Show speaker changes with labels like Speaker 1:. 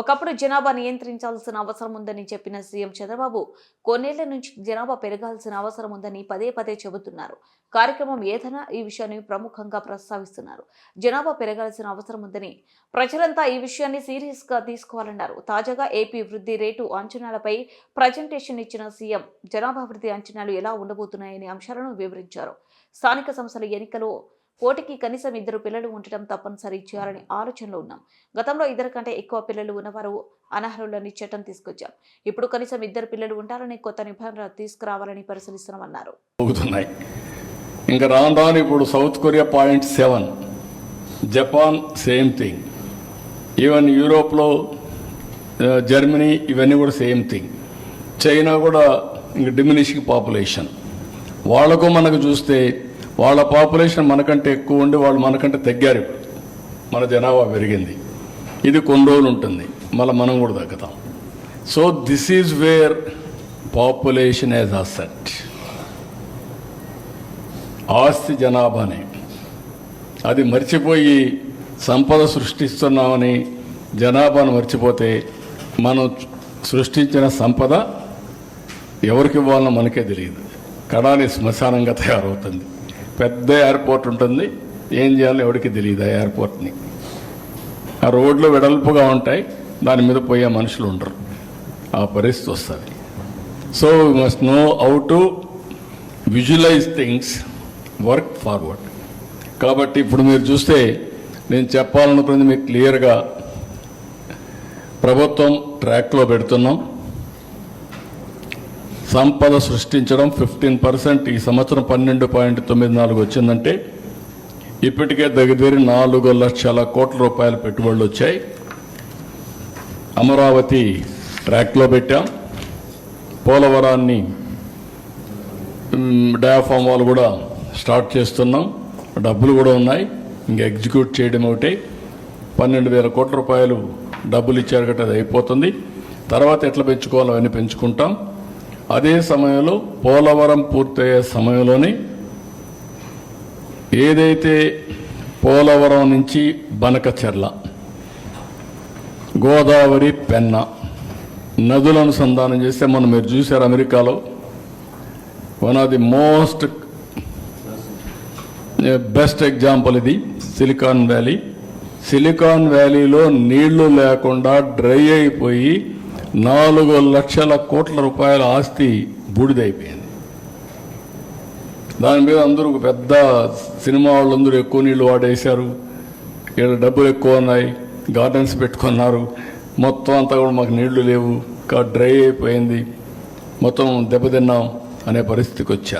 Speaker 1: ఒకప్పుడు జనాభా నియంత్రించాల్సిన అవసరం ఉందని చెప్పిన సీఎం చంద్రబాబు కొన్నేళ్ళ నుంచి జనాభా పెరగాల్సిన అవసరం ఉందని పదే పదే చెబుతున్నారు. కార్యక్రమం ఏదైనా ఈ విషయాన్ని ప్రముఖంగా ప్రస్తావిస్తున్నారు. జనాభా పెరగాల్సిన అవసరం ఉందని ప్రజలంతా ఈ విషయాన్ని సీరియస్గా తీసుకోవాలన్నారు. తాజాగా ఏపీ వృద్ధి రేటు అంచనాలపై ప్రజెంటేషన్ ఇచ్చిన సీఎం జనాభా వృద్ధి అంచనాలు ఎలా ఉండబోతున్నాయనే అంశాలను వివరించారు. స్థానిక సంస్థల ఎన్నికలో పోటీకి కనీసం ఇద్దరు పిల్లలు ఉండటం తప్పనిసరి చేయాలని ఆలోచనలో ఉన్నాం. గతంలో ఇద్దరు కంటే ఎక్కువ పిల్లలు ఉన్నవారు అనర్హులని చట్టం తీసుకొచ్చాం. ఇప్పుడు కనీసం ఇద్దరు పిల్లలు ఉండాలని కొత్త నిబంధనలు తీసుకురావాలని పరిశీలిస్తున్నామన్నారు.
Speaker 2: ఇంకా రాను రాను ఇప్పుడు South Korea point seven Japan same thing. Even యూరోప్లో జర్మనీ ఇవన్నీ కూడా సేమ్ థింగ్. చైనా కూడా ఇంక డిమినిషింగ్ పాపులేషన్. వాళ్ళకు మనకు చూస్తే వాళ్ళ పాపులేషన్ మనకంటే ఎక్కువ ఉండి వాళ్ళు మనకంటే తగ్గారు. ఇప్పుడు మన జనాభా పెరిగింది. ఇది కొన్ని రోజులు ఉంటుంది. మళ్ళీ మనం కూడా తగ్గుతాం. So this is where population as asset ఆస్తి జనాభాని. అది మర్చిపోయి సంపద సృష్టిస్తున్నామని జనాభాను మర్చిపోతే మనం సృష్టించిన సంపద ఎవరికి ఇవ్వాలనో మనకే తెలియదు. కడాలి శ్మశానంగా తయారవుతుంది. పెద్ద ఎయిర్పోర్ట్ ఉంటుంది. ఏం చేయాలో ఎవరికి తెలియదు ఆ ఎయిర్పోర్ట్ని ఆ రోడ్లు వెడల్పుగా ఉంటాయి. దాని మీద పోయే మనుషులు ఉండరు. ఆ పరిస్థితి వస్తుంది. So we must know how to visualise things work forward కాబట్టి ఇప్పుడు మీరు చూస్తే నేను చెప్పాలనుకున్నది మీకు క్లియర్గా ప్రభుత్వం ట్రాక్లో పెడుతున్నాం. సంపద సృష్టించడం ఫిఫ్టీన్ పర్సెంట్ ఈ సంవత్సరం పన్నెండు పాయింట్ తొమ్మిది నాలుగు వచ్చిందంటే ఇప్పటికే దగ్గర నాలుగు లక్షల కోట్ల రూపాయల పెట్టుబడులు వచ్చాయి. అమరావతి ట్రాక్లో పెట్టాం. పోలవరాన్ని డయాఫామ్ వాళ్ళు కూడా స్టార్ట్ చేస్తున్నాం. డబ్బులు కూడా ఉన్నాయి. ఇంకా ఎగ్జిక్యూట్ చేయడం ఒకటే. పన్నెండు వేల కోట్ల రూపాయలు డబ్బులు ఇచ్చారు కాబట్టి అది అయిపోతుంది. తర్వాత ఎట్లా పెంచుకోవాలో అవన్నీ పెంచుకుంటాం. అదే సమయంలో పోలవరం పూర్తయ్యే సమయంలోనే ఏదైతే పోలవరం నుంచి బనకచెర్ల గోదావరి పెన్న నదుల అనుసంధానం చేస్తే మనం మీరు చూశారు అమెరికాలో one of the most best example ఇది సిలికాన్ వ్యాలీ. సిలికాన్ వ్యాలీలో నీళ్ళు లేకుండా డ్రై అయిపోయి నాలుగు లక్షల కోట్ల రూపాయల ఆస్తి బూడిదైపోయింది. దాని మీద అందరూ పెద్ద సినిమా వాళ్ళందరూ ఎక్కువ నీళ్ళు వాడేశారు. ఇక్కడ డబ్బులు ఎక్కువ ఉన్నాయి గార్డెన్స్ పెట్టుకున్నారు. మొత్తం అంతా కూడా మాకు నీళ్ళు లేవు. డ్రై అయిపోయింది. మొత్తం దెబ్బతిన్నాం అనే పరిస్థితికి వచ్చారు.